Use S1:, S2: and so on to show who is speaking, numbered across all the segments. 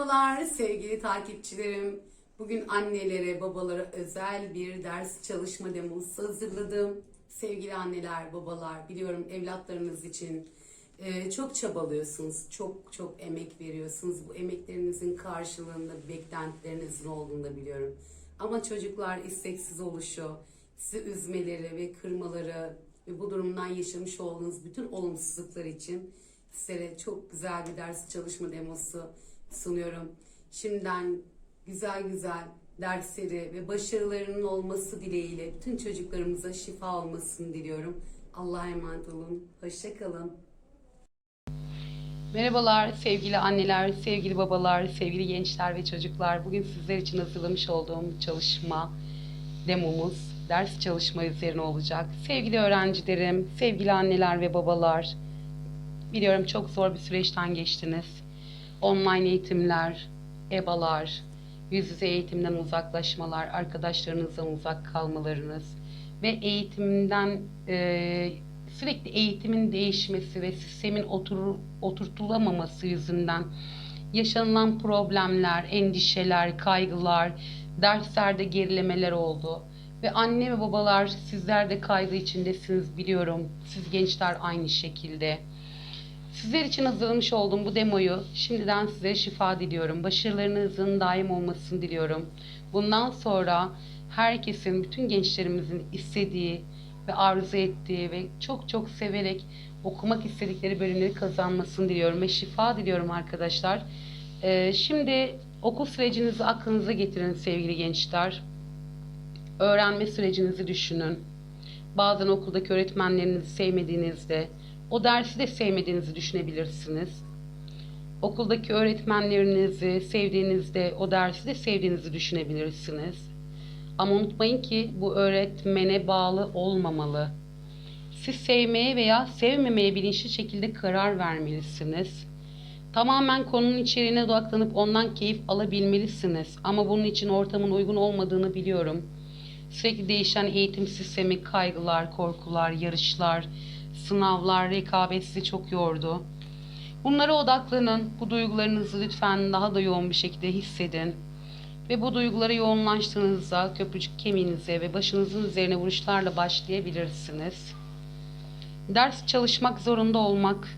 S1: Merhabalar sevgili takipçilerim. Bugün annelere, babalara özel bir ders çalışma demosu hazırladım. Sevgili anneler, babalar, biliyorum evlatlarınız için e, çok çabalıyorsunuz, çok çok emek veriyorsunuz. Bu emeklerinizin karşılığında beklentilerinizin olduğunu da biliyorum. Ama çocuklar isteksiz oluşu, sizi üzmeleri ve kırmaları ve bu durumdan yaşamış olduğunuz bütün olumsuzluklar için sizlere çok güzel bir ders çalışma demosu sunuyorum. Şimdiden güzel güzel dersleri ve başarılarının olması dileğiyle bütün çocuklarımıza şifa olmasını diliyorum. Allah'a emanet olun. Hoşçakalın.
S2: Merhabalar sevgili anneler, sevgili babalar, sevgili gençler ve çocuklar. Bugün sizler için hazırlamış olduğum çalışma demomuz ders çalışma üzerine olacak. Sevgili öğrencilerim, sevgili anneler ve babalar, biliyorum çok zor bir süreçten geçtiniz. Online eğitimler, EBA'lar, yüz yüze eğitimden uzaklaşmalar, arkadaşlarınızdan uzak kalmalarınız ve eğitimden e, sürekli eğitimin değişmesi ve sistemin otur, oturtulamaması yüzünden yaşanılan problemler, endişeler, kaygılar, derslerde gerilemeler oldu. Ve anne ve babalar sizler de kaygı içindesiniz biliyorum. Siz gençler aynı şekilde. Sizler için hazırlamış olduğum bu demoyu şimdiden size şifa diliyorum. Başarılarınızın daim olmasını diliyorum. Bundan sonra herkesin, bütün gençlerimizin istediği ve arzu ettiği ve çok çok severek okumak istedikleri bölümleri kazanmasını diliyorum ve şifa diliyorum arkadaşlar. Ee, şimdi okul sürecinizi aklınıza getirin sevgili gençler. Öğrenme sürecinizi düşünün. Bazen okuldaki öğretmenlerinizi sevmediğinizde, o dersi de sevmediğinizi düşünebilirsiniz. Okuldaki öğretmenlerinizi sevdiğinizde o dersi de sevdiğinizi düşünebilirsiniz. Ama unutmayın ki bu öğretmene bağlı olmamalı. Siz sevmeye veya sevmemeye bilinçli şekilde karar vermelisiniz. Tamamen konunun içeriğine odaklanıp ondan keyif alabilmelisiniz. Ama bunun için ortamın uygun olmadığını biliyorum. Sürekli değişen eğitim sistemi, kaygılar, korkular, yarışlar, sınavlar, rekabet sizi çok yordu. Bunlara odaklanın. Bu duygularınızı lütfen daha da yoğun bir şekilde hissedin. Ve bu duygulara yoğunlaştığınızda köprücük kemiğinize ve başınızın üzerine vuruşlarla başlayabilirsiniz. Ders çalışmak zorunda olmak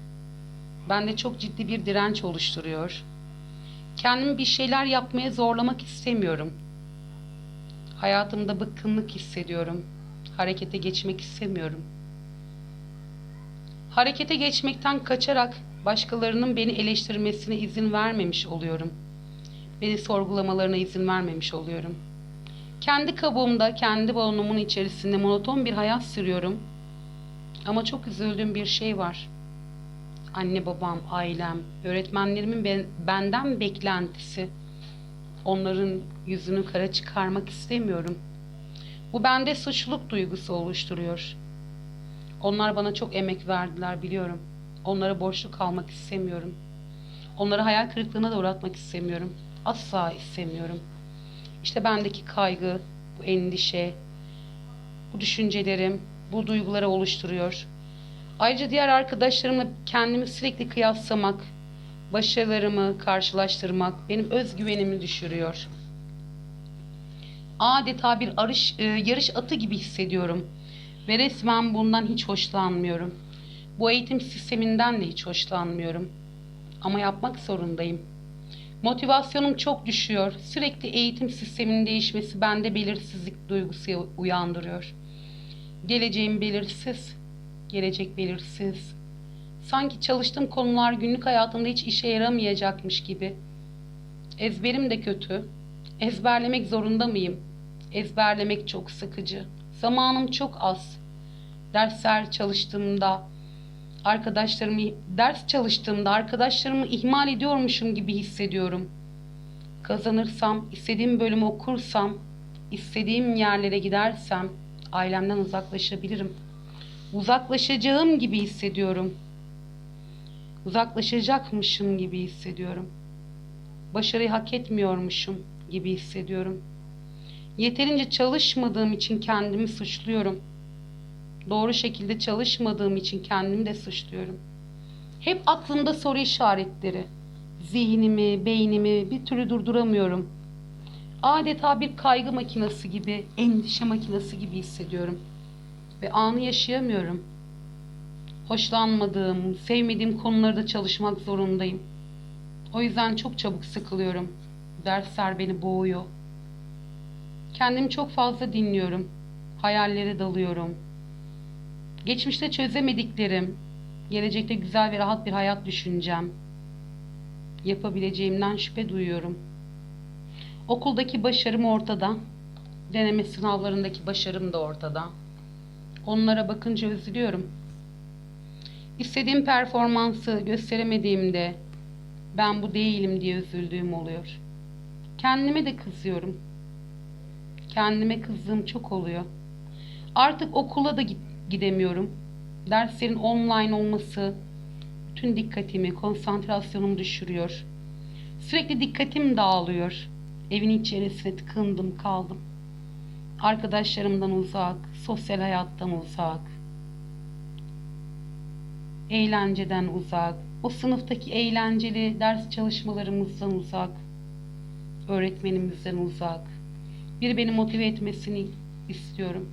S2: bende çok ciddi bir direnç oluşturuyor. Kendimi bir şeyler yapmaya zorlamak istemiyorum. Hayatımda bıkkınlık hissediyorum. Harekete geçmek istemiyorum. Harekete geçmekten kaçarak başkalarının beni eleştirmesine izin vermemiş oluyorum. Beni sorgulamalarına izin vermemiş oluyorum. Kendi kabuğumda, kendi balonumun içerisinde monoton bir hayat sürüyorum. Ama çok üzüldüğüm bir şey var. Anne babam, ailem, öğretmenlerimin ben, benden beklentisi. Onların yüzünü kara çıkarmak istemiyorum. Bu bende suçluluk duygusu oluşturuyor. Onlar bana çok emek verdiler biliyorum. Onlara borçlu kalmak istemiyorum. Onları hayal kırıklığına da uğratmak istemiyorum. Asla istemiyorum. İşte bendeki kaygı, bu endişe, bu düşüncelerim, bu duyguları oluşturuyor. Ayrıca diğer arkadaşlarımla kendimi sürekli kıyaslamak, başarılarımı karşılaştırmak benim özgüvenimi düşürüyor. Adeta bir arış, e, yarış atı gibi hissediyorum. Ve resmen bundan hiç hoşlanmıyorum. Bu eğitim sisteminden de hiç hoşlanmıyorum. Ama yapmak zorundayım. Motivasyonum çok düşüyor. Sürekli eğitim sisteminin değişmesi bende belirsizlik duygusu uyandırıyor. Geleceğim belirsiz. Gelecek belirsiz. Sanki çalıştığım konular günlük hayatımda hiç işe yaramayacakmış gibi. Ezberim de kötü. Ezberlemek zorunda mıyım? Ezberlemek çok sıkıcı. Zamanım çok az. Dersler çalıştığımda arkadaşlarımı ders çalıştığımda arkadaşlarımı ihmal ediyormuşum gibi hissediyorum. Kazanırsam, istediğim bölümü okursam, istediğim yerlere gidersem ailemden uzaklaşabilirim. Uzaklaşacağım gibi hissediyorum. Uzaklaşacakmışım gibi hissediyorum. Başarıyı hak etmiyormuşum gibi hissediyorum. Yeterince çalışmadığım için kendimi suçluyorum. Doğru şekilde çalışmadığım için kendimi de suçluyorum. Hep aklımda soru işaretleri zihnimi, beynimi bir türlü durduramıyorum. Adeta bir kaygı makinesi gibi, endişe makinesi gibi hissediyorum. Ve anı yaşayamıyorum. Hoşlanmadığım, sevmediğim konularda çalışmak zorundayım. O yüzden çok çabuk sıkılıyorum. Dersler beni boğuyor. Kendimi çok fazla dinliyorum. Hayallere dalıyorum. Geçmişte çözemediklerim, gelecekte güzel ve rahat bir hayat düşüneceğim. Yapabileceğimden şüphe duyuyorum. Okuldaki başarım ortada. Deneme sınavlarındaki başarım da ortada. Onlara bakınca üzülüyorum. İstediğim performansı gösteremediğimde ben bu değilim diye üzüldüğüm oluyor. Kendime de kızıyorum. Kendime kızdığım çok oluyor. Artık okula da gidemiyorum. Derslerin online olması bütün dikkatimi, konsantrasyonumu düşürüyor. Sürekli dikkatim dağılıyor. Evin içerisine tıkındım kaldım. Arkadaşlarımdan uzak, sosyal hayattan uzak. Eğlenceden uzak, o sınıftaki eğlenceli ders çalışmalarımızdan uzak. Öğretmenimizden uzak. Biri beni motive etmesini istiyorum.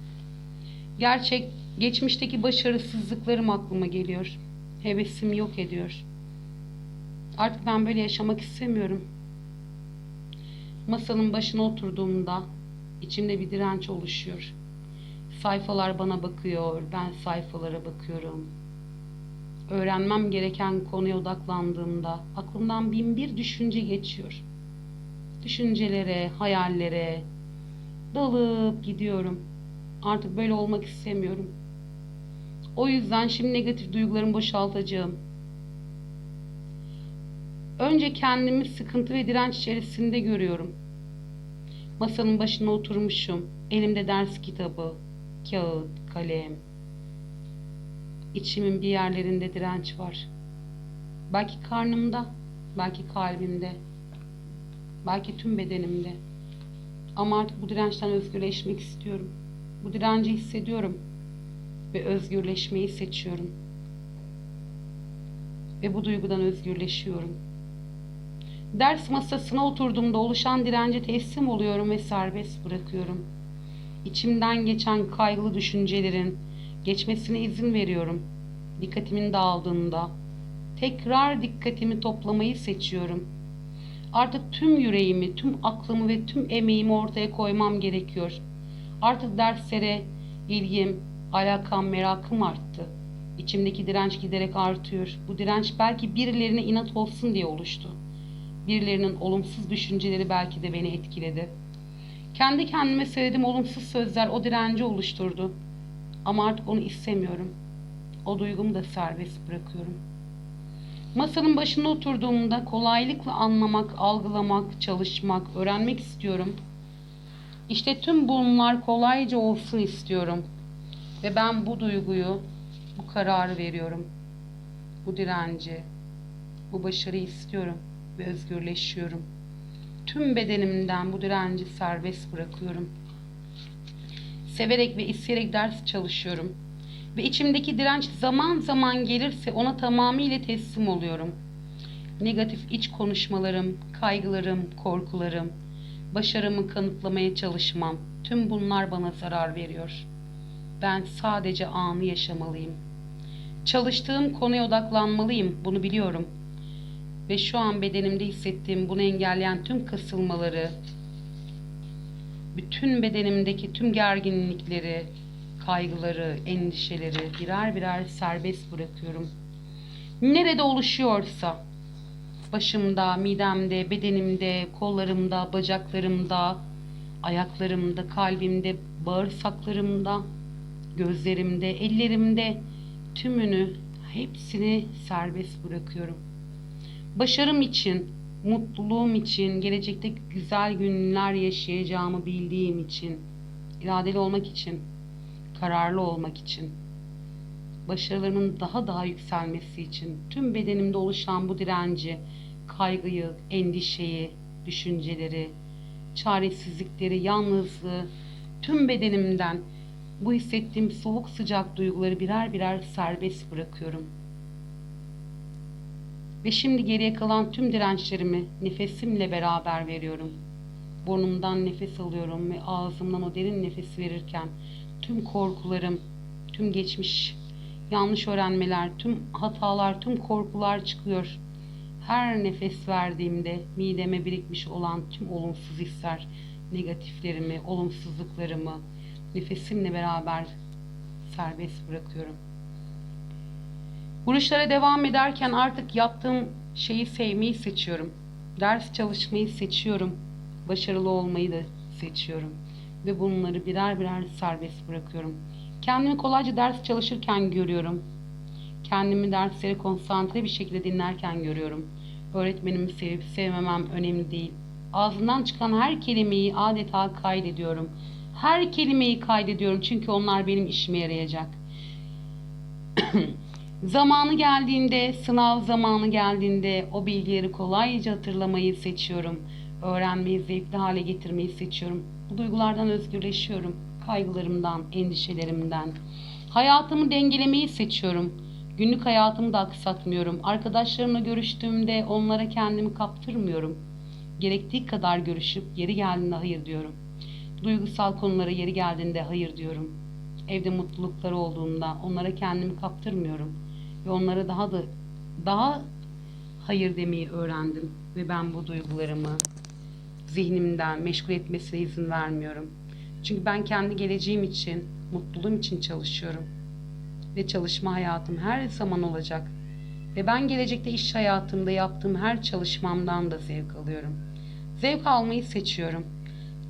S2: Gerçek geçmişteki başarısızlıklarım aklıma geliyor. Hevesimi yok ediyor. Artık ben böyle yaşamak istemiyorum. Masanın başına oturduğumda içimde bir direnç oluşuyor. Sayfalar bana bakıyor, ben sayfalara bakıyorum. Öğrenmem gereken konuya odaklandığımda aklımdan bin bir düşünce geçiyor. Düşüncelere, hayallere dalıp gidiyorum. Artık böyle olmak istemiyorum. O yüzden şimdi negatif duygularımı boşaltacağım. Önce kendimi sıkıntı ve direnç içerisinde görüyorum. Masanın başına oturmuşum. Elimde ders kitabı, kağıt, kalem. İçimin bir yerlerinde direnç var. Belki karnımda, belki kalbimde, belki tüm bedenimde. Ama artık bu dirençten özgürleşmek istiyorum. Bu direnci hissediyorum ve özgürleşmeyi seçiyorum. Ve bu duygudan özgürleşiyorum. Ders masasına oturduğumda oluşan dirence teslim oluyorum ve serbest bırakıyorum. İçimden geçen kaygılı düşüncelerin geçmesine izin veriyorum. Dikkatimin dağıldığında tekrar dikkatimi toplamayı seçiyorum. Artık tüm yüreğimi, tüm aklımı ve tüm emeğimi ortaya koymam gerekiyor. Artık derslere ilgim, alakam, merakım arttı. İçimdeki direnç giderek artıyor. Bu direnç belki birilerine inat olsun diye oluştu. Birilerinin olumsuz düşünceleri belki de beni etkiledi. Kendi kendime söylediğim olumsuz sözler o direnci oluşturdu. Ama artık onu istemiyorum. O duygumu da serbest bırakıyorum. Masanın başında oturduğumda kolaylıkla anlamak, algılamak, çalışmak, öğrenmek istiyorum. İşte tüm bunlar kolayca olsun istiyorum. Ve ben bu duyguyu, bu kararı veriyorum. Bu direnci, bu başarıyı istiyorum ve özgürleşiyorum. Tüm bedenimden bu direnci serbest bırakıyorum. Severek ve isteyerek ders çalışıyorum. Ve içimdeki direnç zaman zaman gelirse ona tamamıyla teslim oluyorum. Negatif iç konuşmalarım, kaygılarım, korkularım, başarımı kanıtlamaya çalışmam. Tüm bunlar bana zarar veriyor. Ben sadece anı yaşamalıyım. Çalıştığım konuya odaklanmalıyım. Bunu biliyorum. Ve şu an bedenimde hissettiğim bunu engelleyen tüm kısılmaları, bütün bedenimdeki tüm gerginlikleri, kaygıları, endişeleri birer birer serbest bırakıyorum. Nerede oluşuyorsa, başımda, midemde, bedenimde, kollarımda, bacaklarımda, ayaklarımda, kalbimde, bağırsaklarımda, gözlerimde, ellerimde tümünü, hepsini serbest bırakıyorum. Başarım için, mutluluğum için, gelecekte güzel günler yaşayacağımı bildiğim için, iradeli olmak için, kararlı olmak için, başarılarımın daha daha yükselmesi için, tüm bedenimde oluşan bu direnci, kaygıyı, endişeyi, düşünceleri, çaresizlikleri, yalnızlığı, tüm bedenimden bu hissettiğim soğuk sıcak duyguları birer birer serbest bırakıyorum. Ve şimdi geriye kalan tüm dirençlerimi nefesimle beraber veriyorum. Burnumdan nefes alıyorum ve ağzımdan o derin nefesi verirken tüm korkularım, tüm geçmiş yanlış öğrenmeler, tüm hatalar, tüm korkular çıkıyor. Her nefes verdiğimde mideme birikmiş olan tüm olumsuz hisler, negatiflerimi, olumsuzluklarımı nefesimle beraber serbest bırakıyorum. Vuruşlara devam ederken artık yaptığım şeyi sevmeyi seçiyorum. Ders çalışmayı seçiyorum. Başarılı olmayı da seçiyorum. Ve bunları birer birer serbest bırakıyorum. Kendimi kolayca ders çalışırken görüyorum. Kendimi derslere konsantre bir şekilde dinlerken görüyorum. Öğretmenimi sevip sevmemem önemli değil. Ağzından çıkan her kelimeyi adeta kaydediyorum. Her kelimeyi kaydediyorum çünkü onlar benim işime yarayacak. Zamanı geldiğinde, sınav zamanı geldiğinde o bilgileri kolayca hatırlamayı seçiyorum. Öğrenmeyi zevkli hale getirmeyi seçiyorum. Duygulardan özgürleşiyorum. Kaygılarımdan, endişelerimden. Hayatımı dengelemeyi seçiyorum. Günlük hayatımı da aksatmıyorum. Arkadaşlarımla görüştüğümde onlara kendimi kaptırmıyorum. Gerektiği kadar görüşüp yeri geldiğinde hayır diyorum. Duygusal konulara yeri geldiğinde hayır diyorum. Evde mutlulukları olduğunda onlara kendimi kaptırmıyorum ve onlara daha da daha hayır demeyi öğrendim ve ben bu duygularımı zihnimden meşgul etmesine izin vermiyorum. Çünkü ben kendi geleceğim için, mutluluğum için çalışıyorum. Ve çalışma hayatım her zaman olacak. Ve ben gelecekte iş hayatımda yaptığım her çalışmamdan da zevk alıyorum. Zevk almayı seçiyorum.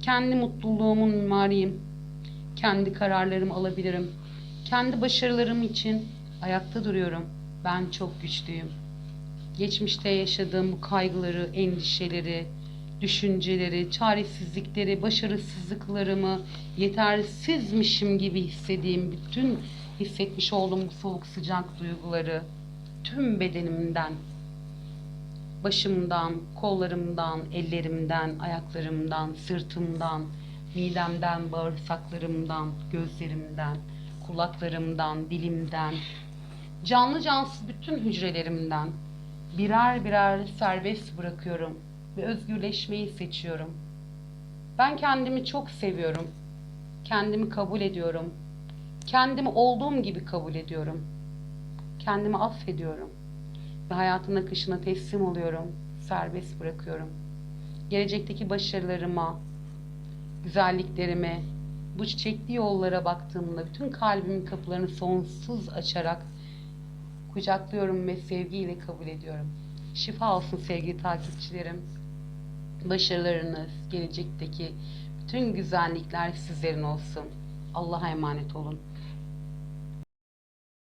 S2: Kendi mutluluğumun mimariyim. Kendi kararlarımı alabilirim. Kendi başarılarım için ayakta duruyorum. Ben çok güçlüyüm. Geçmişte yaşadığım bu kaygıları, endişeleri, düşünceleri, çaresizlikleri, başarısızlıklarımı, yetersizmişim gibi hissettiğim bütün hissetmiş olduğum bu soğuk sıcak duyguları tüm bedenimden, başımdan, kollarımdan, ellerimden, ayaklarımdan, sırtımdan, midemden, bağırsaklarımdan, gözlerimden, kulaklarımdan, dilimden, canlı cansız bütün hücrelerimden birer birer serbest bırakıyorum ve özgürleşmeyi seçiyorum. Ben kendimi çok seviyorum. Kendimi kabul ediyorum. Kendimi olduğum gibi kabul ediyorum. Kendimi affediyorum. Ve hayatın akışına teslim oluyorum. Serbest bırakıyorum. Gelecekteki başarılarıma, güzelliklerime, bu çiçekli yollara baktığımda bütün kalbimin kapılarını sonsuz açarak kucaklıyorum ve sevgiyle kabul ediyorum. Şifa olsun sevgili takipçilerim. Başarılarınız, gelecekteki bütün güzellikler sizlerin olsun. Allah'a emanet olun.